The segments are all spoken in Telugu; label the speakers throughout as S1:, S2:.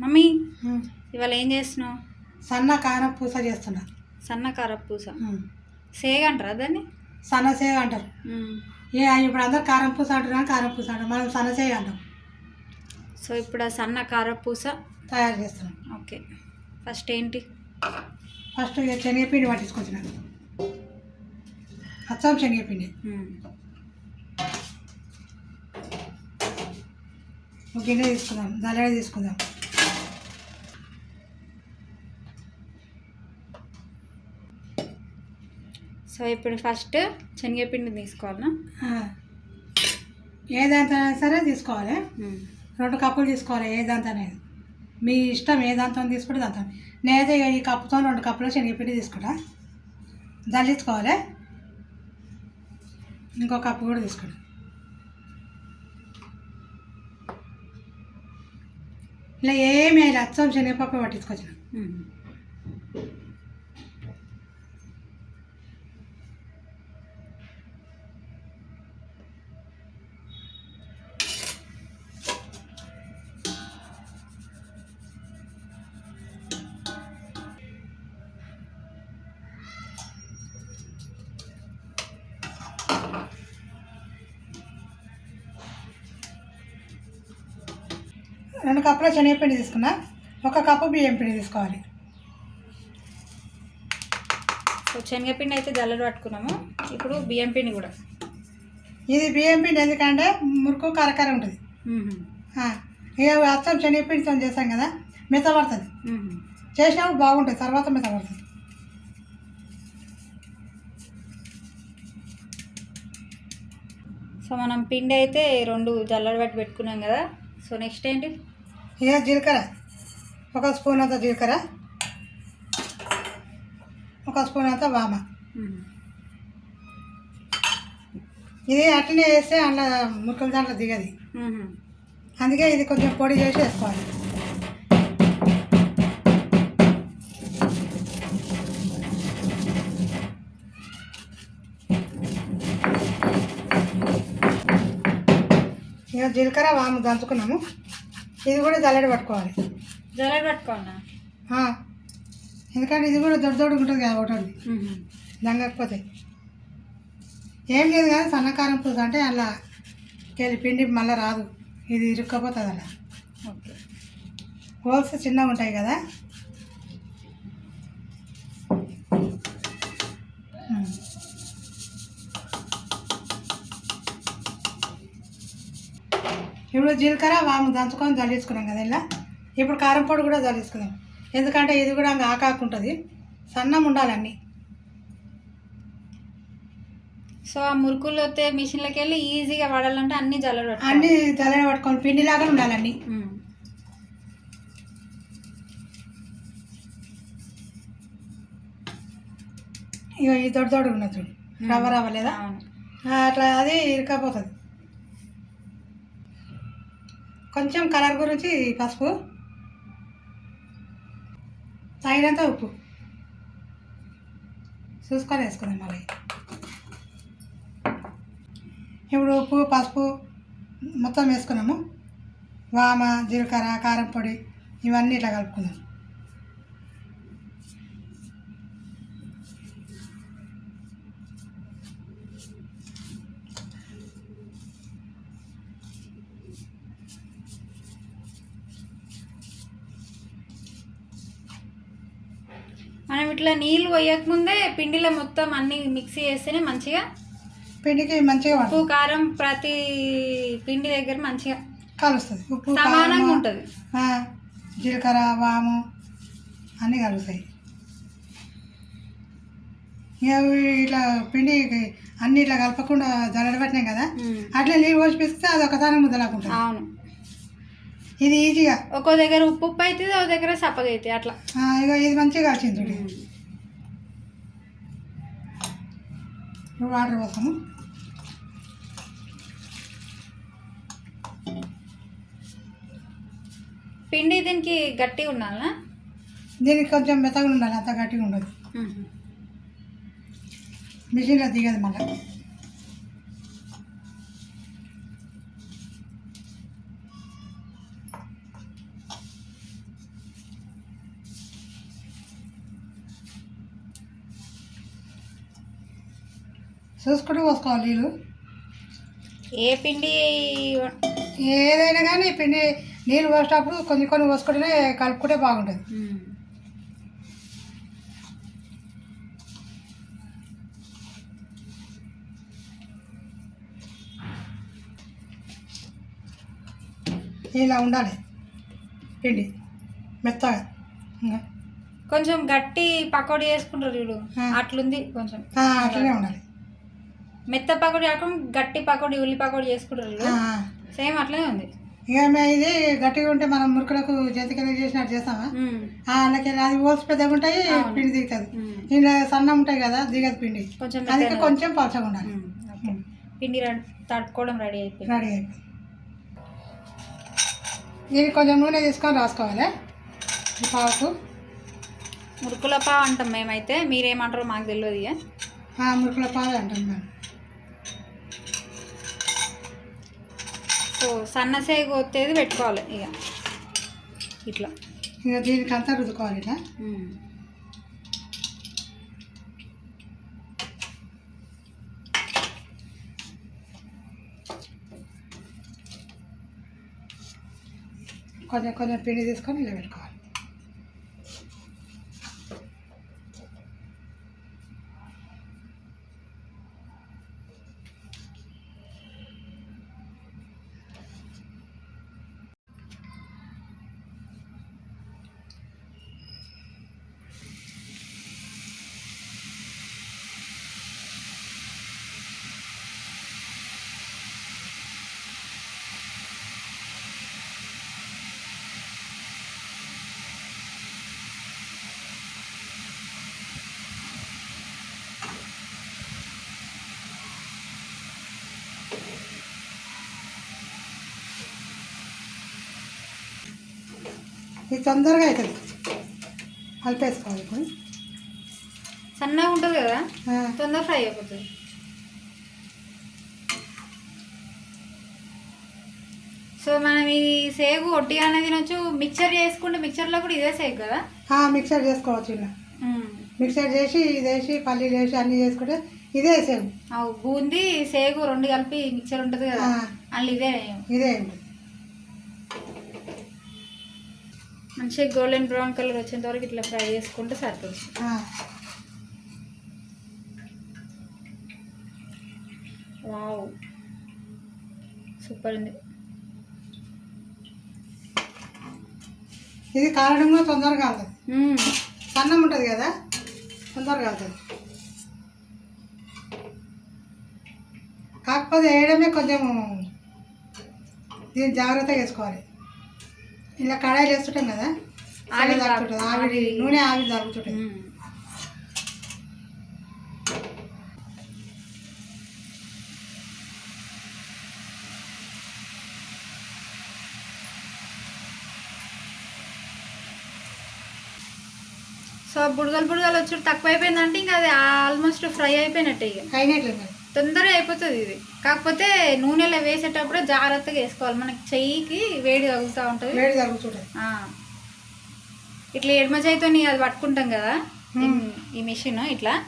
S1: మమ్మీ. ఇవాళ ఏం చేస్తున్నావు?
S2: సన్న కారం పూస చేస్తున్నా.
S1: సన్న కారపూస.
S2: ఉమ్.
S1: సేగ అంటారా దాన్ని?
S2: సన్నసేగ అంటారు.
S1: మ్మ్.
S2: ఏ ఇప్పుడు అందరు కారం పూస అంటున్నారు కారం పూస అంటారు మనం సన్నసేగ అంటాం.
S1: సో ఇప్పుడు ఆ సన్న కారపూస
S2: తయారు చేస్తున్నాం.
S1: ఓకే. ఫస్ట్ ఏంటి?
S2: ఫస్ట్ శనగపిండి పట్టించుకొచ్చిన. అచ్చం శనగపిండి. ఒక గిన్నె తీసుకుందాం జల్లెడ తీసుకుందాం.
S1: సో ఇప్పుడు ఫస్ట్ శనగపిండి తీసుకోవాలనా
S2: ఆ. ఏ దాంతో సరే తీసుకోవాలి. రెండు కప్పులు తీసుకోవాలి ఏ దాంతో అనేది మీ ఇష్టం ఏ దాంతో తీసుకుంటే దాంతో. నేనైతే ఈ కప్పుతో రెండు కప్పులు శనగపిండి తీసుకుంటా. జల్లించుకోవాలి ఇంకో కప్పు కూడా తీసుకుంటా. ఇలా ఏమి అచ్చం శనగపప్పు పట్టించుకొచ్చిన. రెండు కప్పుల శనగపిండి తీసుకున్నా. ఒక కప్పు బియ్యం పిండి తీసుకోవాలి.
S1: సో శనగపిండి అయితే జల్లెడ పట్టుకున్నాము. ఇప్పుడు బియ్యం పిండి కూడా.
S2: ఇది బియ్యం పిండి ఎందుకంటే మురుకు కరకర ఉంటుంది. ఇక అచ్చం శనగపిండితో చేస్తాం కదా మెత్తబడుతుంది. చేసినప్పుడు బాగుంటుంది తర్వాత మెత్తబడుతుంది
S1: సో మనం పిండి అయితే రెండు జల్లెడ పట్టి పెట్టుకున్నాం కదా. సో నెక్స్ట్ ఏంటి?
S2: ఇక జీలకర్ర. ఒక స్పూన్ అంత జీలకర్ర. ఒక స్పూన్ అంత వామ. ఇది అట్లనే వేస్తే అందులో ముక్కల దాంట్లో దిగది. అందుకే ఇది కొంచెం పొడి చేసి వేసుకోవాలి. ఇక జీలకర్ర వాము దంచుకున్నాము. ఇది కూడా జల్లెడ పట్టుకోవాలి.
S1: జల్లెడ పట్టుకోవాలనా
S2: ఆ, ఎందుకంటే ఇది కూడా దొడ్డు దొడ్డు ఉంటుంది కదా ఒకటి. దంగకపోతే. ఏం లేదు కానీ సన్నకారం పూస అంటే అలా పిండి మళ్ళీ రాదు. ఇది ఇరుక్కపోతుంది అలా.
S1: ఓకే.
S2: హోల్స్ చిన్నగా ఉంటాయి కదా. ఇప్పుడు జీలకర్ర వాము దంచుకొని జల్లించుకున్నాం కదా ఇలా. ఇప్పుడు కారం పొడి కూడా జల్లించుకుందాం ఎందుకంటే ఇది కూడా ఆకాకు ఉంటుంది. సన్నం ఉండాలి అన్నీ.
S1: సో ఆ మురుకులు వస్తే మిషన్లోకి వెళ్ళి ఈజీగా పడాలంటే అన్ని జల్లెడ పట్టుకోవాలి.
S2: అన్నీ జల్లెడ పట్టుకొని పిండిలాగా ఉండాలి అన్నీ.
S1: మ్మ్.
S2: ఇక ఈ దొడ్డు దొడ్డు ఉన్నది చూడు. రవ్వ రవ్వ లేదా? అట్లా అది ఇరకపోతుంది కొంచెం కలర్ గురించి పసుపు. తగినంత ఉప్పు. చూసుకొని వేసుకుందాం మళ్ళీ. ఇప్పుడు ఉప్పు పసుపు మొత్తం వేసుకున్నాము. వామ జీలకర్ర కారం పొడి ఇవన్నీ ఇట్లా కలుపుకుందాం
S1: మనం ఇట్లా నీళ్ళు పోయకముందే పిండిలో మొత్తం అన్ని మిక్సీ చేస్తేనే మంచిగా
S2: పిండికి మంచిగా
S1: ఉప్పు కారం ప్రతి పిండి దగ్గర మంచిగా
S2: కలుస్తుంది. ఉప్పు
S1: సమానంగా ఉంటుంది.
S2: జీలకర్ర వాము అన్నీ కలుగుతాయి ఇక ఇట్లా పిండి అన్ని ఇట్లా కలపకుండా జల్లడ పెట్టినాం కదా అట్లా నీళ్ళు పోసి పిస్తే అది ఒకసారి ముద్దలాకుంటుంది
S1: అవును.
S2: ఇది ఈజీగా
S1: ఒక్కో దగ్గర ఉప్పు ఉప్పు అవుతుంది ఒక దగ్గర సప్పగా అవుతుంది అట్లా
S2: ఇగో ఇది మంచిగా ఇప్పుడు వాటర్ పోసాము
S1: పిండి దీనికి గట్టిగా ఉండాలనా?
S2: దీనికి కొంచెం మెత్తగా ఉండాలి అంత గట్టిగా ఉండదు. మిషన్లో దిగదు మళ్ళీ. చూసుకుంటూ పోసుకోవాలి నీళ్ళు.
S1: ఏ పిండి?
S2: ఏదైనా కానీ పిండి నీళ్ళు పోసేటప్పుడు కొన్ని కొన్ని పోసుకుంటేనే కలుపుకుంటే బాగుంటుంది. ఇలా ఉండాలి. పిండి మెత్తగా.
S1: కొంచెం గట్టి పకోడీ చేసుకుంటారు చూడు.
S2: ఆ.
S1: అట్లుంది కొంచెం.
S2: అట్లనే ఉండాలి.
S1: మెత్త పకోడీ కాకుండా గట్టి పకోడీ ఉల్లి పకోడీ చేసుకుంటారు సేమ్ అట్లనే ఉంది.
S2: ఇక ఇది గట్టిగా ఉంటే మనం మురుకులకు జంతికలు చేసినట్టు చేస్తామా? అందుకే అది ఓల్స్ పెద్దగా ఉంటాయి. పిండి దిగుతుంది. ఇలా సన్నం ఉంటాయి కదా దిగదు పిండి. అందుకే
S1: మెత్తగా.
S2: కొంచెం పలచగా ఉండాలి.
S1: పిండి తట్టుకోవడం రెడీ అయిపోయింది.
S2: రెడీ అయిపోయింది. ఇది కొంచెం నూనె తీసుకొని రాసుకోవాలి. ఈ పావుకు.
S1: మురుకుల పావు అంటాం మేమైతే. మీరేమంటారో మాకు తెలియదు ఇక.
S2: మురుకుల పావు అంటాం మేము.
S1: సో సన్న సేగు వచ్చేది పెట్టుకోవాలి ఇక ఇట్లా.
S2: ఇక దీనికి అంతా రుద్దుకోవాలి ఇట్లా. కొంచెం కొంచెం పిండి తీసుకొని ఇలా పెట్టుకోవాలి ఇది తొందరగా అవుతుంది. కలిపేసుకోవాలి ఇప్పుడు.
S1: సన్నగా ఉంటుంది కదా? తొందర ఫ్రై అయిపోతుంది. సో మనం ఈ సేగు ఒట్టిగానే తినొచ్చు. మిక్చర్ చేసుకుంటే మిక్చర్లో కూడా ఇదే సేగు కదా?
S2: ఆ, మిక్సర్ చేసుకోవచ్చు ఇలా. మిక్సర్ చేసి ఇది వేసి పల్లీలు వేసి అన్నీ చేసుకుంటే ఇదే
S1: అవు బూందీ సేగు రెండు కలిపి మిక్చర్ ఉంటుంది కదా. అందులో ఇదే
S2: ఇదే
S1: మంచిగా గోల్డెన్ బ్రౌన్ కలర్ వచ్చేంత వరకు ఇట్లా ఫ్రై చేసుకుంటే సరిపోతుంది వావ్. సూపర్ ఉంది.
S2: ఇది కారడం కూడా తొందరగా అవుతుంది. సన్నం ఉంటుంది కదా తొందరగా అవుతుంది కాకపోతే వేయడమే కొంచెం దీన్ని జాగ్రత్తగా వేసుకోవాలి. ఇలా కడాయిలు వేస్తుంటాం కదా
S1: ఆవిరి
S2: తగ్గుతుంటుంది ఆవిరి. నూనె ఆవిరి తగ్గుతుంటుంది
S1: మ్మ్. సో బుడగలు బుడగలు వచ్చి తక్కువ అయిపోయిందంటే ఇంకా అది ఆల్మోస్ట్ ఫ్రై అయిపోయినట్టే ఇక
S2: అయినట్లే మరి
S1: తొందరగా అయిపోతుంది ఇది కాకపోతే నూనెలో వేసేటప్పుడు జాగ్రత్తగా వేసుకోవాలి. మనకి చెయ్యికి వేడి తగులుతూ ఉంటుంది.
S2: వేడి తగ్గుతుంటుంది
S1: ఆ. ఇట్లా ఎడమ చేయితో అది పట్టుకుంటాం కదా? ఈ- మిషన్ ఇట్లా.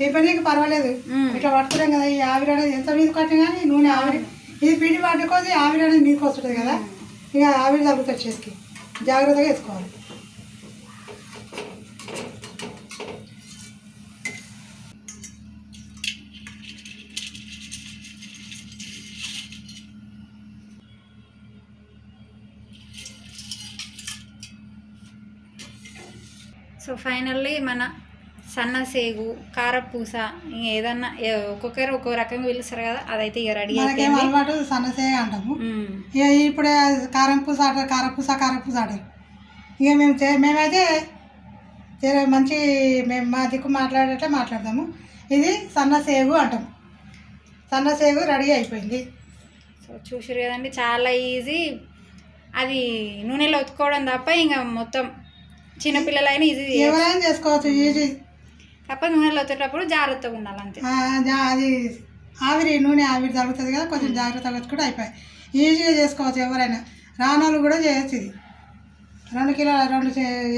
S2: ఈ పనికి పర్వాలేదు. ఇట్లా పట్టుకుంటాం కదా ఈ ఆవిరి అనేది ఎంత మీద కట్టిన కానీ నూనె ఆవిరి ఇది పిండి పట్టుకోది ఆవిరి అనేది మీదకి వస్తుంటుంది కదా? ఇక ఆవిరి తగ్గుతుంది చేతికి. జాగ్రత్తగా వేసుకోవాలి.
S1: సో ఫైనల్లీ మన సన్న సేగు కారపూస ఇంక ఏదన్నా ఒక్కొక్కరు ఒక్కొక్క రకంగా పిలుస్తారు కదా అదైతే ఇక రెడీ
S2: మనకేం అలవాటు సన్నసేగా అంటాము. ఇక ఇప్పుడే కారం పూస ఆడతారు కారపూస కారపూస ఆడతారు. ఇక మేము చే- మేమైతే మంచి మేము మా దిక్కు మాట్లాడేట్లే మాట్లాడతాము. ఇది సన్న సేగు అంటాం సన్న సేగు రెడీ అయిపోయింది.
S1: సో చూసారు కదండి చాలా ఈజీ అది నూనెలో ఉతుకోవడం తప్ప ఇంకా మొత్తం చిన్నపిల్లలైనా ఈజీ
S2: ఎవరైనా చేసుకోవచ్చు ఈజీ
S1: కాకపోతే నూనెలో వచ్చేటప్పుడు జాగ్రత్తగా ఉండాలి అంతే.
S2: అది ఆవిరి నూనె ఆవిరి తగ్గుతుంది కదా కొంచెం జాగ్రత్తగా కూడా అయిపోయాయి. ఈజీగా చేసుకోవచ్చు ఎవరైనా. రానోళ్ళు కూడా చేయొచ్చు ఇది. రెండు కిలోల రెండు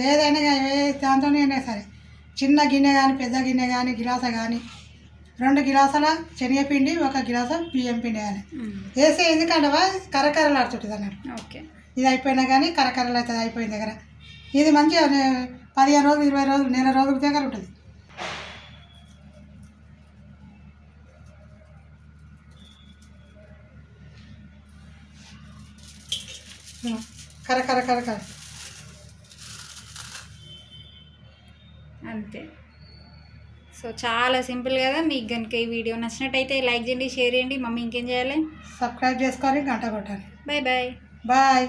S2: ఏదైనా ఏ దాంతోనే అయినా సరే. చిన్న గిన్నె కానీ పెద్ద గిన్నె కానీ గిలాస కానీ రెండు గిలాసుల శనగపిండి ఒక గిలాసు బియ్యం పిండి
S1: ఉమ్.
S2: వేసి ఎందుకంటే కరకరలాడుతుంటుంది అన్నట్టు.
S1: ఓకే.
S2: ఇది అయిపోయినా కానీ కరకరలు అవుతుంది అయిపోయిన దగ్గర. ఇది మంచిగా పదిహేను రోజులు ఇరవై రోజులు నెల రోజుల దగ్గర ఉంటుంది. కర కర కర కర.
S1: అంతే. సో చాలా సింపుల్ కదా. మీకు కనుక ఈ వీడియో నచ్చినట్టయితే లైక్ చేయండి షేర్ చేయండి. మమ్మీ ఇంకేం చేయాలి?
S2: సబ్స్క్రైబ్ చేసుకొని గంట కొట్టాలి.
S1: Bye bye
S2: bye.